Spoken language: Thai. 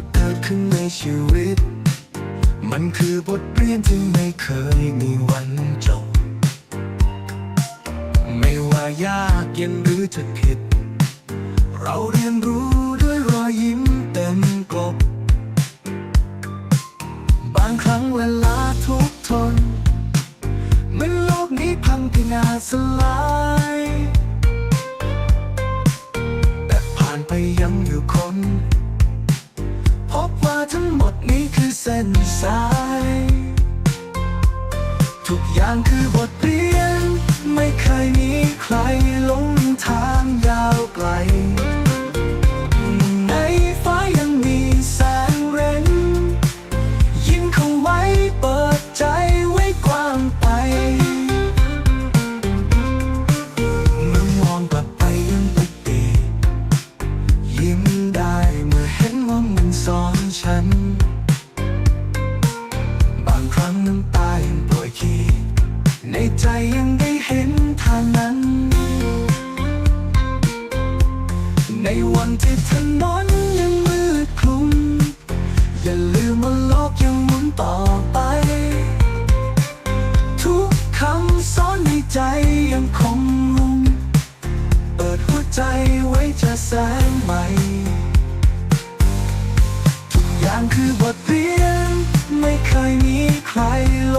ที่เกิดขึ้นในชีวิต มันคือบทเรียนที่ไม่เคยมีวันจบ ไม่ว่ายากเย็นหรือจะผิด เราเรียนรู้ด้วยรอยยิ้มเต็มกลบบางครั้งเวลาทุกทนเมือนโลกนี้พังพินาศสลายแต่ผ่านไปยังอยู่คน คือเส้นสาย ทุกอย่างคือบทเรียน ไม่เคยมีใครหลงทางยาวไกล ใจยังได้เห็นทางนั้น ในวันที่ถนนยังมืดคลุม อย่าลืมว่าโลกยังหมุนต่อไป ทุกคำสอนในใจยังคงลุ่มเปิดหัวใจไว้จะแสงใหม่ ทุกอย่างคือบทเรียน ไม่เคยมีใครล